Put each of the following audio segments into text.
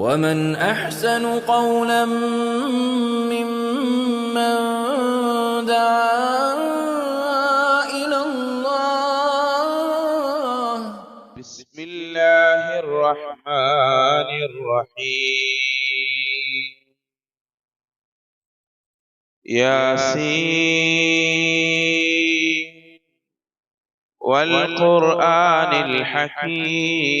ومن احسن قولا ممن دعا إلى الله بسم الله الرحمن الرحيم ياسين والقرآن الحكيم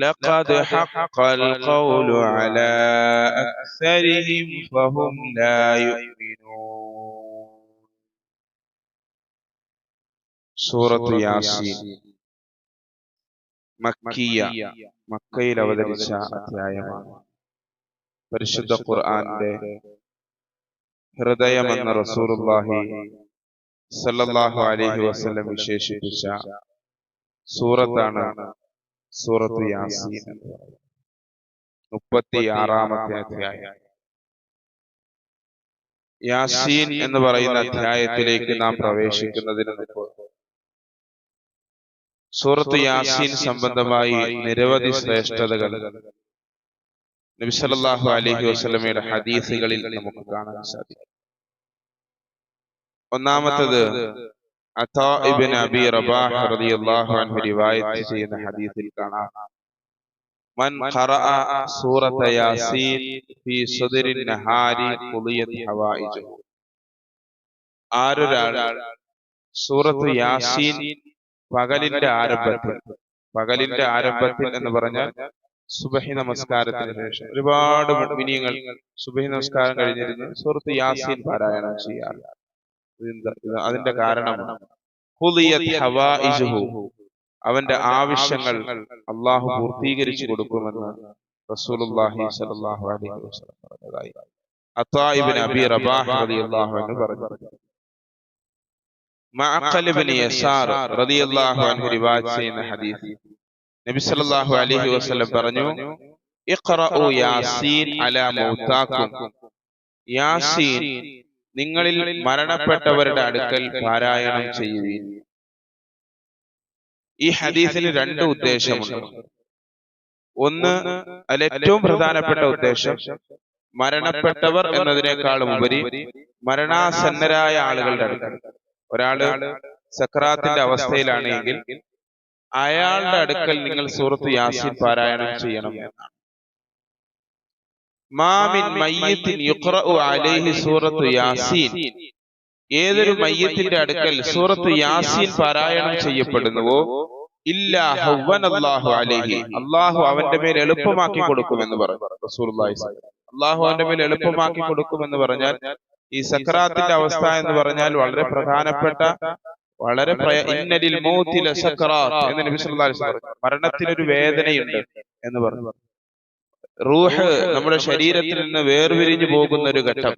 لقد حق القول على أكثرهم فهم لا يؤمنون സൂറത്ത് യാസീൻ മക്കിയ മക്കയിൽ അവതരിച്ച അധ്യായമാണ് പരിശുദ്ധ ഖുർആന്റെ ഹൃദയമെന്ന റസൂലുള്ളാഹി സല്ലല്ലാഹു അലൈഹി വസല്ലം വിശേഷിപ്പിച്ച സൂറത്താണ് സൂറത്ത് യാസീൻ എന്ന് പറയുന്നത്. മുപ്പത്തി ആറാമത്തെ അധ്യായം. യാസീൻ എന്ന് പറയുന്ന അധ്യായത്തിലേക്ക് നാം പ്രവേശിക്കുന്നതിന് മുമ്പ് സൂറത്ത് യാസീൻ സംബന്ധമായി നിരവധി ശ്രേഷ്ഠതകൾ. നബി അലഹി വസ്ലമയുടെ ഹദീസുകളിൽ നമുക്ക് കാണാൻ സാധിക്കും. ഒന്നാമത്തത് അബി റബാഹ് റളിയല്ലാഹു അൻഹു റിവായത്ത് ചെയ്യുന്ന ഹദീസിൽ കാണാം. മൻ ഖറഅ യാസീൻ ഫീ സദരിൻ നഹാരി ഖുദിയത് ഹവായിജുഹു ആരൊരാൾ സൂറത്ത് യാസീൻ പകലിന്റെ ആരംഭത്തിൽ പകലിന്റെ ആരംഭത്തിൽ എന്ന് പറഞ്ഞാൽ സുബഹി നമസ്കാരത്തിന് ശേഷം ഒരുപാട് മുഅ്മിനീങ്ങൾ സുബഹി നമസ്കാരം കഴിഞ്ഞിരുന്നു സൂറത്ത് യാസീൻ പാരായണം ചെയ്യാറ്. ഇതെന്താ- ഇത് അതിന്റെ കാരണം അവന്റെ ആവശ്യങ്ങൾ അള്ളാഹു പൂർത്തീകരിച്ചു കൊടുക്കുമെന്ന് റസൂലുള്ളാഹി സ്വല്ലല്ലാഹു അലൈഹി വസല്ലം പറഞ്ഞതായി. അത്താ ഇബ്നു അബി റബാഹ് റളിയല്ലാഹു അൻഹു പറഞ്ഞു. മഅഖൽ ഇബ്നു യസാർ റളിയല്ലാഹു അൻഹു റിവായത്ത് ചെയ്യുന്ന ഹദീസ്. നബി സല്ലല്ലാഹു അലൈഹി വസല്ലം പറഞ്ഞു ഇഖ്റഉ യാസീൻ അലാ മൗതാകും യാസീൻ നിങ്ങളിൽ മരണപ്പെട്ടവരുടെ അടുക്കൽ പാരായണം ചെയ്യുവീൻ. ഈ ഹദീസിന് രണ്ട് ഉദ്ദേശമുണ്ട്. ഒന്ന് അതിൽ ഏറ്റവും പ്രധാനപ്പെട്ട ഉദ്ദേശം മരണപ്പെട്ടവർ എന്നതിനേക്കാളും ഉപരി മരണാസന്നരായ ആളുകളുടെ അടുക്കൽ. ഒരാൾ സക്രാത്തിന്റെ അവസ്ഥയിലാണെങ്കിൽ അയാളുടെ അടുക്കൽ നിങ്ങൾ സൂറത്ത് യാസിൻ പാരായണം ചെയ്യണം. എന്നാണ്. മാമിൻ മയ്യത്തിൻ യുഖ്റഉ അലൈഹി സൂറത്തു യാസീൻ. ഏതൊരു മയ്യത്തിന്റെ അടുക്കൽ സൂറത്ത് യാസീൻ പാരായണം ചെയ്യപ്പെടുന്നുവോ? ഇല്ല ഹവ്വനല്ലാഹു അലൈഹി. അള്ളാഹു അവന്റെ മേൽ എളുപ്പമാക്കി കൊടുക്കുമെന്ന് പറഞ്ഞു റസൂലുള്ളാഹി. അള്ളാഹു അവന്റെ മേൽ എളുപ്പമാക്കി കൊടുക്കുമെന്ന് പറഞ്ഞാൽ ഈ സക്രാത്തിന്റെ അവസ്ഥ എന്ന് പറഞ്ഞാൽ വളരെ പ്രധാനപ്പെട്ട വളരെ ഇന്നലിൽ മൗത്തി സക്രാത്ത് എന്ന് നബി സല്ലല്ലാഹു അലൈഹി വസല്ലം പറഞ്ഞു. മരണത്തിനൊരു വേദനയുണ്ട് എന്ന് പറഞ്ഞു. റൂഹ് നമ്മുടെ ശരീരത്തിൽ നിന്ന് വേർപിരിഞ്ഞു പോകുന്ന ഒരു ഘട്ടം.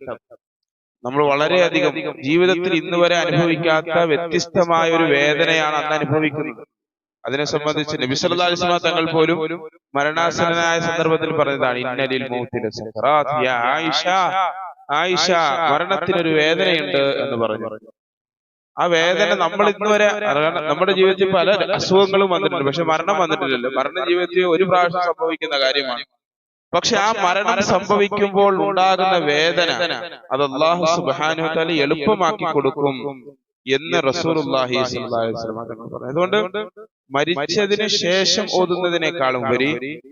നമ്മൾ വളരെയധികം ജീവിതത്തിൽ ഇന്ന് വരെ അനുഭവിക്കാത്ത വ്യത്യസ്തമായ ഒരു വേദനയാണ് അന്ന് അനുഭവിക്കുന്നത്. അതിനെ സംബന്ധിച്ച് നബി സല്ലല്ലാഹു അലൈഹി വസല്ലം തങ്ങൾ പോലും മരണാസന്നനായ സന്ദർഭത്തിൽ പറഞ്ഞതാണ് ഇന്നലിൽ യാ ആയിഷ ആയിഷ മരണത്തിനൊരു വേദനയുണ്ട് എന്ന് പറഞ്ഞു. ആ വേദന നമ്മൾ ഇന്ന് വരെ നമ്മുടെ ജീവിതത്തിൽ പല അസുഖങ്ങളും വന്നിട്ടുണ്ട്. പക്ഷെ മരണം വന്നിട്ടില്ലല്ലോ. മരണ ജീവിതത്തിൽ ഒരു പ്രാവശ്യം സംഭവിക്കുന്ന കാര്യമാണ്. പക്ഷെ ആ മരണം സംഭവിക്കുമ്പോൾ ഉണ്ടാകുന്ന വേദന അത് അള്ളാഹു സുബാനു തലി എളുപ്പമാക്കി കൊടുക്കും എന്ന് പറഞ്ഞു. അതുകൊണ്ട് മരിച്ചതിന് ശേഷം ഓതുന്നതിനേക്കാളും ഉപരി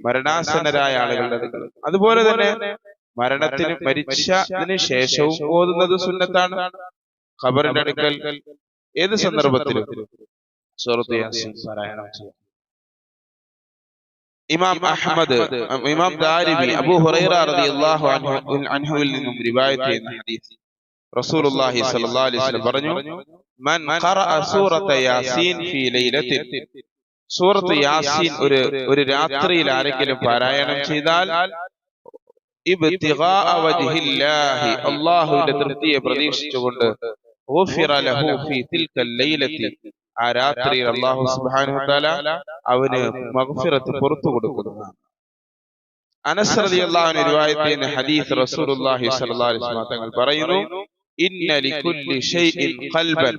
മരണാസന്നരായ ആളുകളുടെ. അതുപോലെ തന്നെ മരണത്തിന് മരിച്ചതിന് ശേഷവും ഓതുന്നത് സുന്നത്താണ്. ഖബറിന്റെ അടുക്കൽ ഏത് സന്ദർഭത്തിലും? യാസീൻ. പാരായണം ചെയ്യാം ഇമാം അഹ്മദ് ഇമാം ദാരിബി അബൂ ഹുറൈറ റളിയല്ലാഹു അൻഹു അൻഹുവിൽ നിന്നും റിവായത്ത് ചെയ്യുന്ന ഹദീസ്. റസൂലുള്ളാഹി സ്വല്ലല്ലാഹു അലൈഹി വസല്ലം പറഞ്ഞു മൻ ഖറഅ സൂറത യാസീൻ ഫീ ലൈലത്തിൻ സൂറത്ത് യാസീൻ ഒരു ഒരു രാത്രിയിൽ ആരെങ്കിലും പാരായണം ചെയ്താൽ ഇബ്തിഗാ വജ്ഹില്ലാഹി അല്ലാഹുവിന്റെ തൃപ്തിയെ പ്രതീക്ഷിച്ചുകൊണ്ട് ലഹു ഫീ തിൽക്കൽ ലൈലത്തി. ആ രാത്രിയിൽ അള്ളാഹു സുബ്ഹാനഹു വതആല അവന് മഗ്ഫിറത്ത് പുറത്തു കൊടുക്കുന്നതാണ് അനസ് റളിയല്ലാഹു ഹദീസ് റസൂലുള്ളാഹി സ്വല്ലല്ലാഹി അലൈഹി വസല്ലം തങ്ങൾ പറയുന്നു ഇന്ന ലികുല്ലി ഷൈഇൻ ഖൽബൻ.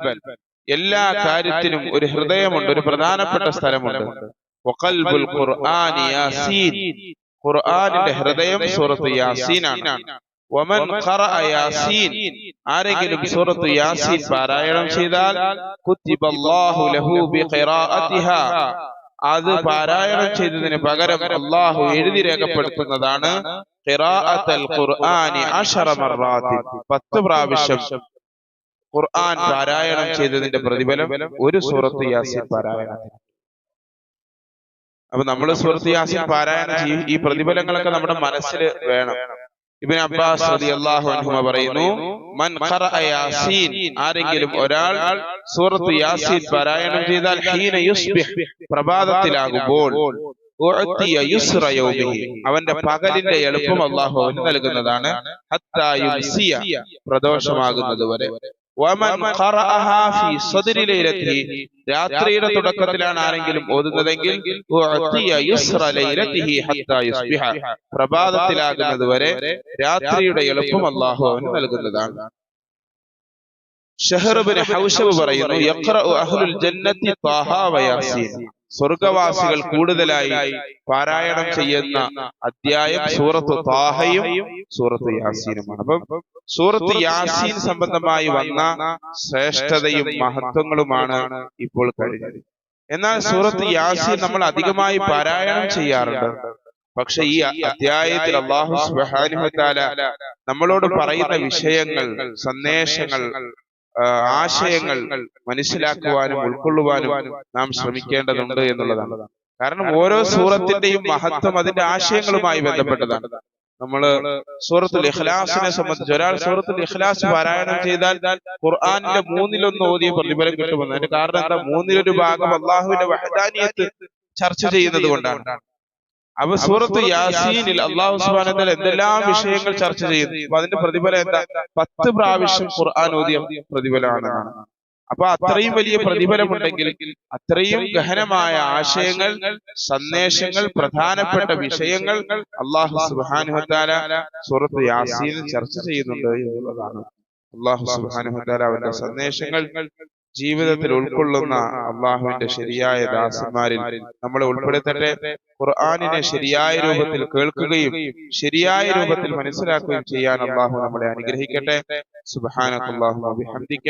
എല്ലാ കാര്യത്തിനും ഒരു ഹൃദയമുണ്ട് ഒരു പ്രധാനപ്പെട്ട സ്ഥലമുണ്ട്. വഖൽബുൽ ഖുർആനി യാസീൻ. ഖുർആനിന്റെ ഹൃദയം സൂറത്ത് യാസീനാണ്. ഖറഅ യാസീൻ ആരെങ്കിലും സൂറത്ത് യാസീൻ പാരായണം ചെയ്താൽ കുത്തിബല്ലാഹു ലഹു ബിഖിറാഅതിഹാ അത് പാരായണം ചെയ്തതിന് പകരം അള്ളാഹു എഴുതി രേഖപ്പെടുത്തുന്നതാണ് ഖുർആനി പത്ത് പ്രാവശ്യം ഖുർആൻ പാരായണം ചെയ്തതിന്റെ പ്രതിഫലം ഒരു സൂറത്ത് യാസീൻ പാരായണത്തിന്. അപ്പൊ നമ്മൾ സൂറത്ത് യാസീൻ പാരായണം ചെയ്യും. ഈ പ്രതിഫലങ്ങളൊക്കെ നമ്മുടെ മനസ്സിൽ വേണം. ഇബിൻ അബ്ബാസ് റളിയല്ലാഹു അൻഹുമ പറയുന്നു മൻ ഖറഅ യാസീൻ ആരെങ്കിലും ഒരാൾ സൂറത്ത് യാസീൻ പാരായണം ചെയ്താൽ ഹീന യുസ്ബിഹ് പ്രഭാതത്തിലാകുമ്പോൾ അവന്റെ പകലിന്റെ എളുപ്പം അല്ലാഹു നൽകുന്നതാണ് ഹത്താ യുസിയ പ്രദോഷമാകുന്നത് വരെ വമൻ ഖറഅഹാ ഫീ സദ്രി ലൈലത്തിഹി രാത്രിയുടെ തുടക്കത്തിലാണ് ആരെങ്കിലും ഓതുന്നതെങ്കിൽ ഉഅത്തിയ യുസ്റ ലൈലത്തിഹി ഹത്താ യുസ്ബിഹ പ്രഭാതത്തിലാകുന്നത് വരെ രാത്രിയുടെ എളുപ്പം അല്ലാഹു അവന് നൽകുന്നതാണ് ഷഹറുബിന് ഹൗഷബ് പറയുന്നു യഖ്റഉ അഹ്ലുൽ ജന്നത്തി ത്വാഹ വയാസീൻ സ്വർഗവാസികൾ കൂടുതലായി പാരായണം ചെയ്യുന്ന അധ്യായം സൂറത്ത് താഹയും സൂറത്ത് യാസീനുമാണ്. അപ്പം സൂറത്ത് യാസീൻ സംബന്ധമായി വന്ന ശ്രേഷ്ഠതയും മഹത്വങ്ങളുമാണ് ഇപ്പോൾ കഴിഞ്ഞത്. എന്നാൽ സൂറത്ത് യാസീൻ നമ്മൾ അധികമായി പാരായണം ചെയ്യാറുണ്ട്. പക്ഷെ ഈ അധ്യായത്തിൽ അള്ളാഹു സുബ്ഹാനഹു വതആല നമ്മളോട് പറയുന്ന വിഷയങ്ങൾ സന്ദേശങ്ങൾ ആശയങ്ങൾ മനസ്സിലാക്കുവാനും ഉൾക്കൊള്ളുവാനും നാം ശ്രമിക്കേണ്ടതുണ്ട് എന്നുള്ളതാണ്. കാരണം ഓരോ സൂറത്തിന്റെയും മഹത്വം അതിന്റെ ആശയങ്ങളുമായി ബന്ധപ്പെട്ടതാണ്. നമ്മൾ സൂറത്തുൽ ഇഖ്ലാസിനെ സംബന്ധിച്ച് ഒരാൾ സൂറത്തുൽ ഇഖ്ലാസ് പാരായണം ചെയ്താൽ ഖുർആാനിന്റെ മൂന്നിലൊന്ന് ഓതിയ പ്രതിഫലം കിട്ടുമെന്ന് അതിന്റെ കാരണം എന്താ മൂന്നിലൊരു ഭാഗം അള്ളാഹുവിന്റെ വഹദാനിയത്ത് ചർച്ച ചെയ്യുന്നത് കൊണ്ടാണ്. അപ്പൊ സൂറത്ത് യാസീനിൽ അള്ളാഹു വതആല എന്തെല്ലാം വിഷയങ്ങൾ ചർച്ച ചെയ്യുന്നു അപ്പൊ അതിന്റെ പ്രതിഫലം എന്താ? പത്ത് പ്രാവശ്യം ഖുർആൻ ഓതിയ പ്രതിഫലമാണ്. അപ്പൊ അത്രയും വലിയ പ്രതിഫലമുണ്ടെങ്കിൽ അത്രയും ഗഹനമായ ആശയങ്ങൾ സന്ദേശങ്ങൾ പ്രധാനപ്പെട്ട വിഷയങ്ങൾ അള്ളാഹു സുബ്ഹാനഹു വതആല സൂറത്ത് യാസീനിൽ ചർച്ച ചെയ്യുന്നുണ്ട് എന്നുള്ളതാണ്. അള്ളാഹു സുബ്ഹാനഹു വതആല അവന്റെ സന്ദേശങ്ങൾ ജീവിതത്തിൽ ഉൾക്കൊള്ളുന്ന അള്ളാഹുവിന്റെ ശരിയായ ദാസന്മാരിൽ നമ്മളെ ഉൾപ്പെടുത്തട്ടെ. ഖുർആാനിനെ ശരിയായ രൂപത്തിൽ കേൾക്കുകയും ശരിയായ രൂപത്തിൽ മനസ്സിലാക്കുകയും ചെയ്യാൻ അള്ളാഹു നമ്മളെ അനുഗ്രഹിക്കട്ടെ. സുബ്ഹാനക്കല്ലാഹു വബിഹംദിക.